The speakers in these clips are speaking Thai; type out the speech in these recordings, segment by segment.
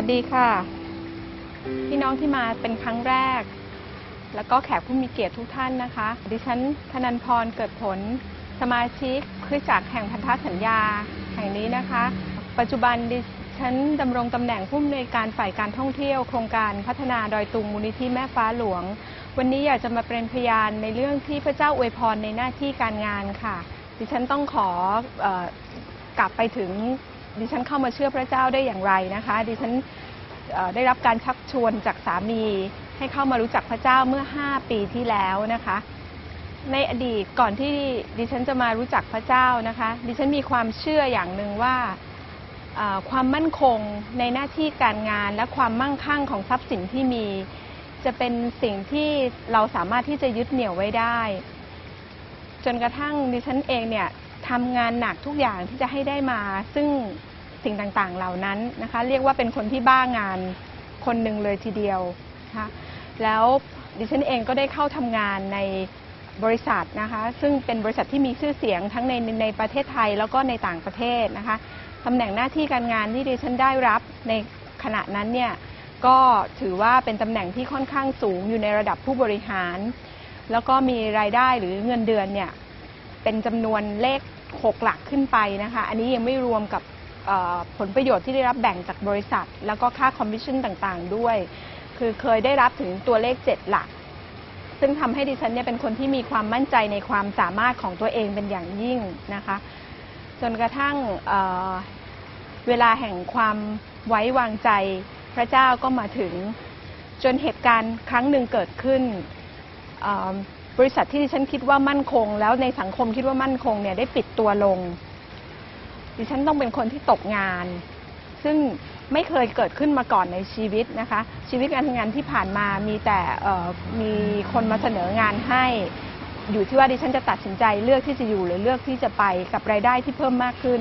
วัสดีค่ะ พี่น้องที่มาเป็นครั้งแรก แล้วก็แขกผู้มีเกียรติทุกท่านนะคะ ดิฉันธนันพรเกิดผล สมาชิกคริสตจักรแห่งพันธสัญญาแห่งนี้นะคะ ปัจจุบันดิฉันดำรงตำแหน่งผู้อำนวยการฝ่ายการท่องเที่ยวโครงการพัฒนาดอยตุงมูลนิธิแม่ฟ้าหลวง วันนี้อยากจะมาเป็นพยานในเรื่องที่พระเจ้าอวยพรในหน้าที่การงานค่ะ ดิฉันต้องขอออกลับไปถึง ดิฉันเข้ามาเชื่อพระเจ้าได้อย่างไรนะคะ ดิฉันได้รับการชักชวนจากสามีให้เข้ามารู้จักพระเจ้าเมื่อ 5 ปีที่แล้วนะคะ ในอดีตก่อนที่ดิฉันจะมารู้จักพระเจ้านะคะ ดิฉันมีความเชื่ออย่างหนึ่งว่าความมั่นคงในหน้าที่การงานและความมั่งคั่งของทรัพย์สินที่มี จะเป็นสิ่งที่เราสามารถที่จะยึดเหนี่ยวไว้ได้ จนกระทั่งดิฉันเองเนี่ยทำงานหนักทุกอย่างที่จะให้ได้มา ซึ่ง สิ่งต่างๆเหล่านั้นนะคะ เรียกว่าเป็นคนที่บ้างานคนหนึ่งเลยทีเดียวนะคะแล้วดิฉันเองก็ได้เข้าทำงานในบริษัทนะคะ ซึ่งเป็นบริษัทที่มีชื่อเสียงทั้งในในประเทศไทยแล้วก็ในต่างประเทศนะคะตำแหน่งหน้าที่การงานที่ดิฉันได้รับในขณะนั้นเนี่ยก็ถือว่าเป็นตำแหน่งที่ค่อนข้างสูงอยู่ในระดับผู้บริหาร แล้วก็มีรายได้หรือเงินเดือนเนี่ยเป็นจำนวนเลขหกหลักขึ้นไปนะคะ อันนี้ยังไม่รวมกับ ผลประโยชน์ที่ได้รับแบ่งจากบริษัท แล้วก็ค่าคอมมิชชั่นต่างๆด้วย คือเคยได้รับถึงตัวเลขเจ็ดหลัก ซึ่งทำให้ดิฉันเนี่ยเป็นคนที่มีความมั่นใจในความสามารถของตัวเองเป็นอย่างยิ่งนะคะ จนกระทั่งเเวลาแห่งความไว้วางใจพระเจ้าก็มาถึงจนเหตุการณ์ครั้งหนึ่งเกิดขึ้นบริษัทที่ดิฉันคิดว่ามั่นคง แล้วในสังคมคิดว่ามั่นคงเนี่ยได้ปิดตัวลง ดิฉันต้องเป็นคนที่ตกงาน ซึ่งไม่เคยเกิดขึ้นมาก่อนในชีวิตนะคะ ชีวิตการทำงานที่ผ่านมามีแต่มีคนมาเสนองานให้ อยู่ที่ว่าดิฉันจะตัดสินใจเลือกที่จะอยู่หรือเลือกที่จะไปกับรายได้ที่เพิ่มมากขึ้น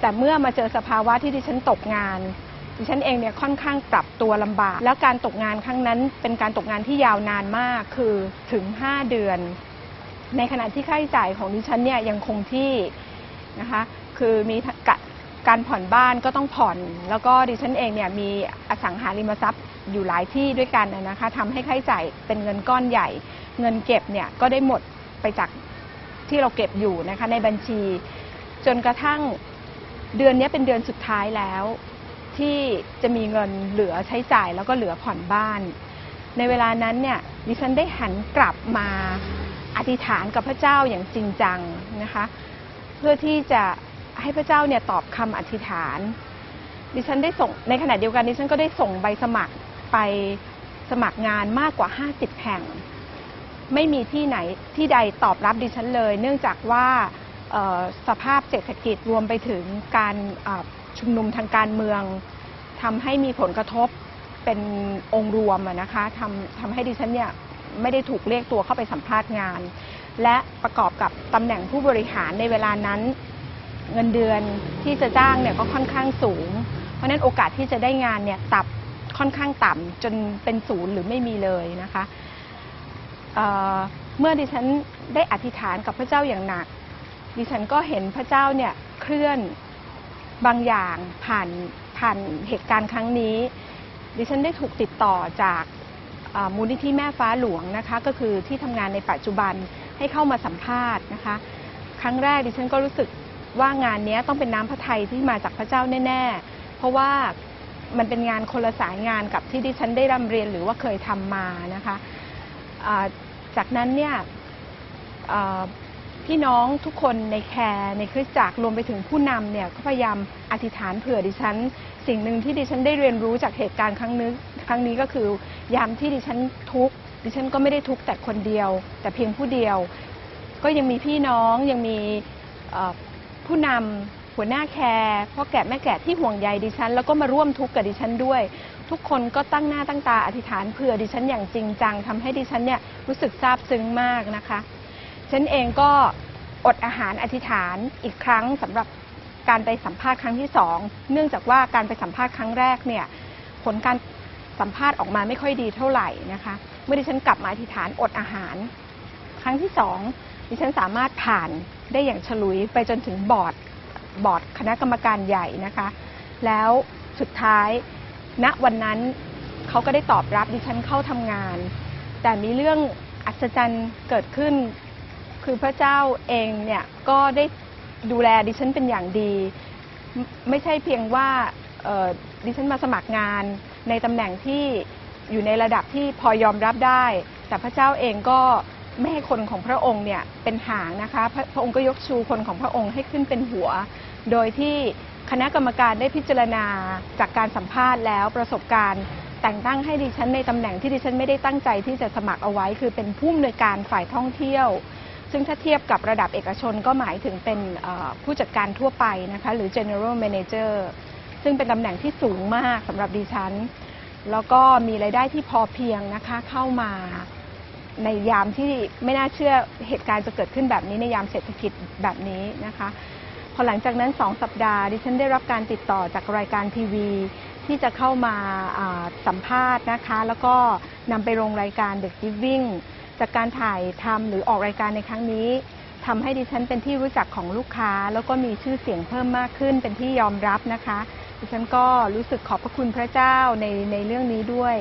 แต่เมื่อมาเจอสภาวะที่ดิฉันตกงาน ดิฉันเองเนี่ยค่อนข้างปรับตัวลำบาก แล้วการตกงานครั้งนั้น เป็นการตกงานที่ยาวนานมากคือถึง 5 เดือน ในขณะที่ค่าใช้จ่ายของดิฉันเนี่ยยังคงที่นะคะ คือมีกะการผ่อนบ้านก็ต้องผ่อน แล้วก็ดิฉันเองเนี่ยมีอสังหาริมทรัพย์อยู่หลายที่ด้วยกันนะนะคะทำให้ค่าใช้จ่ายเป็นเงินก้อนใหญ่ เงินเก็บเนี่ยก็ได้หมดไปจากที่เราเก็บอยู่นะคะในบัญชี จนกระทั่งเดือนนี้เป็นเดือนสุดท้ายแล้ว ที่จะมีเงินเหลือใช้จ่ายแล้วก็เหลือผ่อนบ้าน ในเวลานั้นเนี่ยดิฉันได้หันกลับมาอธิษฐานกับพระเจ้าอย่างจริงจังนะคะ เพื่อที่จะ ให้พระเจ้าเนี่ยตอบคำอธิษฐาน ดิฉันได้ส่งในขณะเดียวกันดิฉันก็ได้ส่งใบสมัครไปสมัครงานมากกว่า 50 แห่ง ไม่มีที่ไหนที่ใดตอบรับดิฉันเลย เนื่องจากว่าสภาพเศรษฐกิจรวมไปถึงการชุมนุมทางการเมืองทำให้มีผลกระทบเป็นองค์รวมนะคะทำทำให้ดิฉันเนี่ยไม่ได้ถูกเรียกตัวเข้าไปสัมภาษณ์งาน และประกอบกับตำแหน่งผู้บริหารในเวลานั้น เงินเดือนที่จะจ้างเนี่ยก็ค่อนข้างสูง เพราะฉะนั้นโอกาสที่จะได้งานเนี่ยตับค่อนข้างต่ำจนเป็นศูนย์หรือไม่มีเลยนะคะเเมื่อดิฉันได้อธิษฐานกับพระเจ้าอย่างหนัก ดิฉันก็เห็นพระเจ้าเนี่ยเคลื่อนบางอย่างผ่านผ่านเหตุการณ์ครั้งนี้ ดิฉันได้ถูกติดต่อจากมูลนิธิแม่ฟ้าหลวงนะคะ ก็คือที่ทำงานในปัจจุบันให้เข้ามาสัมภาษณ์นะคะ ครั้งแรกดิฉันก็รู้สึก ว่างานนี้ต้องเป็นน้ำพระทัยที่มาจากพระเจ้าแน่ ๆ เพราะว่ามันเป็นงานคนละสายงานกับที่ดิฉันได้ร่ำเรียนหรือว่าเคยทำมานะคะจากนั้นเนี่ยพี่น้องทุกคนในแคร์ในคริสตจักรรวมไปถึงผู้นำเนี่ยก็พยายามอธิษฐานเผื่อดิฉัน สิ่งหนึ่งที่ดิฉันได้เรียนรู้จากเหตุการณ์ครั้งนี้ครั้งนี้ก็คือยามที่ดิฉันทุกข์ดิฉันก็ไม่ได้ทุกข์แต่คนเดียว แต่เพียงผู้เดียว ก็ยังมีพี่น้องยังมี ผู้นำหัวหน้าแคร์พ่อแก่แม่แก่ที่ห่วงใยดิฉัน แล้วก็มาร่วมทุกข์กับดิฉันด้วย ทุกคนก็ตั้งหน้าตั้งตาอธิษฐานเผื่อดิฉันอย่างจริงจังทำให้ดิฉันเนี่ยรู้สึกซาบซึ้งมากนะคะ ฉันเองก็อดอาหารอธิษฐานอีกครั้งสำหรับการไปสัมภาษณ์ครั้งที่สองเนื่องจากว่าการไปสัมภาษณ์ครั้งแรกเนี่ยผลการสัมภาษณ์ออกมาไม่ค่อยดีเท่าไหร่นะคะ เมื่อดิฉันกลับมาอธิษฐานอดอาหาร ครั้งที่สอง ดิฉันสามารถผ่านได้อย่างฉลุยไปจนถึงบอร์ดบอร์ดคณะกรรมการใหญ่นะคะ แล้วสุดท้ายณวันนั้นเขาก็ได้ตอบรับดิฉันเข้าทำงาน แต่มีเรื่องอัศจรรย์เกิดขึ้น คือพระเจ้าเองเนี่ยก็ได้ดูแลดิฉันเป็นอย่างดี ไม่ใช่เพียงว่าดิฉันมาสมัครงานในตำแหน่งที่อยู่ในระดับที่พอยอมรับได้ แต่พระเจ้าเองก็ ไม่ให้คนของพระองค์เนี่ยเป็นหางนะคะพระพระองค์ก็ยกชูคนของพระองค์ให้ขึ้นเป็นหัว โดยที่คณะกรรมการได้พิจารณาจากการสัมภาษณ์แล้วประสบการณ์แต่งตั้งให้ดิฉันในตำแหน่งที่ดิฉันไม่ได้ตั้งใจที่จะสมัครเอาไว้ คือเป็นผู้อำนวยการฝ่ายท่องเที่ยว ซึ่งถ้าเทียบกับระดับเอกชนก็หมายถึงเป็นเอ่อผู้จัดการทั่วไปนะคะหรือ general manager ซึ่งเป็นตำแหน่งที่สูงมากสำหรับดิฉัน แล้วก็มีรายได้ที่พอเพียงนะคะเข้ามา ในยามที่ไม่น่าเชื่อเหตุการณ์จะเกิดขึ้นแบบนี้ในยามเศรษฐกิจแบบนี้นะคะ พอหลังจากนั้นสองสัปดาห์ดิฉันได้รับการติดต่อจากรายการทีวี ที่จะเข้ามาอ่าสัมภาษณ์นะคะ แล้วก็นำไปลงรายการ The Giving จากการถ่ายทำหรือออกรายการในครั้งนี้ทำให้ดิฉันเป็นที่รู้จักของลูกค้า แล้วก็มีชื่อเสียงเพิ่มมากขึ้นเป็นที่ยอมรับนะคะ ดิฉันก็รู้สึกขอบพระคุณพระเจ้าในในเรื่องนี้ด้วย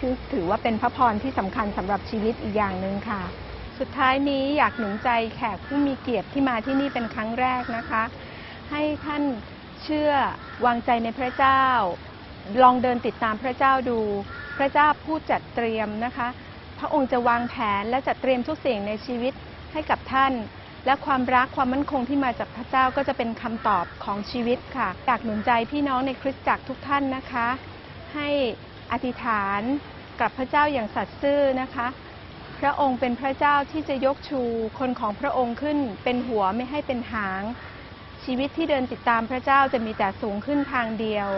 ซึ่งถือว่าเป็นพระพรที่สำคัญสำหรับชีวิตอีกอย่างหนึ่งค่ะ สุดท้ายนี้อยากหนุนใจแขกผู้มีเกียรติที่มาที่นี่เป็นครั้งแรกนะคะ ให้ท่านเชื่อวางใจในพระเจ้า ลองเดินติดตามพระเจ้าดู พระเจ้าผู้จัดเตรียมนะคะ พระองค์จะวางแผนและจัดเตรียมทุกสิ่งในชีวิตให้กับท่านและความรักความมั่นคงที่มาจากพระเจ้าก็จะเป็นคำตอบของชีวิตค่ะอยากหนุนใจพี่น้องในคริสตจักรทุกท่านนะคะ ให้ อธิษฐานกับพระเจ้าอย่างสัตย์ซื่อนะคะ พระองค์เป็นพระเจ้าที่จะยกชูคนของพระองค์ขึ้นเป็นหัวไม่ให้เป็นหาง ชีวิตที่เดินติดตามพระเจ้าจะมีแต่สูงขึ้นทางเดียว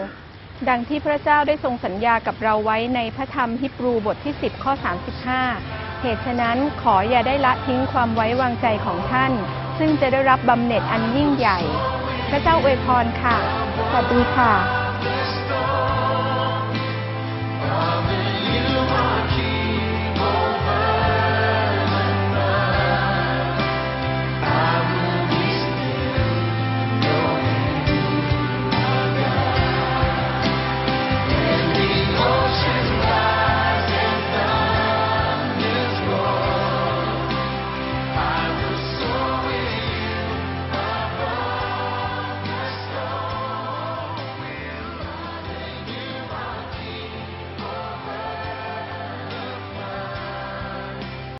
ดังที่พระเจ้าได้ทรงสัญญากับเราไว้ในพระธรรมฮิบรูบทที่ 10 ข้อ 35 เหตุฉะนั้นขออย่าได้ละทิ้งความไว้วางใจของท่าน ซึ่งจะได้รับบำเหน็จอันยิ่งใหญ่ พระเจ้าอวยพรค่ะ สวัสดีค่ะ